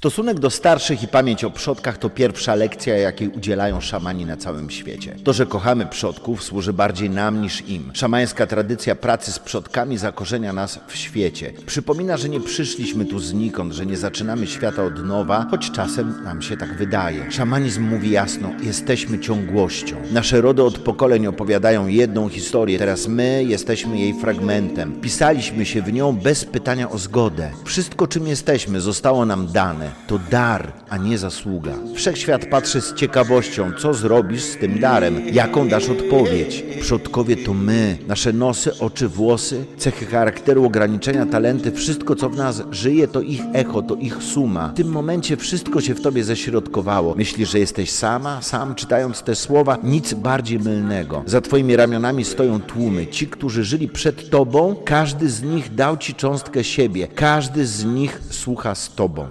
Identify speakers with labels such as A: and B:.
A: Stosunek do starszych i pamięć o przodkach to pierwsza lekcja, jakiej udzielają szamani na całym świecie. To, że kochamy przodków, służy bardziej nam niż im. Szamańska tradycja pracy z przodkami zakorzenia nas w świecie. Przypomina, że nie przyszliśmy tu znikąd, że nie zaczynamy świata od nowa, choć czasem nam się tak wydaje. Szamanizm mówi jasno, jesteśmy ciągłością. Nasze rody od pokoleń opowiadają jedną historię, teraz my jesteśmy jej fragmentem. Pisaliśmy się w nią bez pytania o zgodę. Wszystko, czym jesteśmy, zostało nam dane. To dar, a nie zasługa. Wszechświat patrzy z ciekawością, co zrobisz z tym darem, jaką dasz odpowiedź. Przodkowie to my, nasze nosy, oczy, włosy, cechy charakteru, ograniczenia, talenty, wszystko, co w nas żyje, to ich echo, to ich suma. W tym momencie wszystko się w tobie ześrodkowało. Myślisz, że jesteś sama, sam czytając te słowa, nic bardziej mylnego. Za twoimi ramionami stoją tłumy. Ci, którzy żyli przed tobą, każdy z nich dał ci cząstkę siebie, każdy z nich słucha z tobą.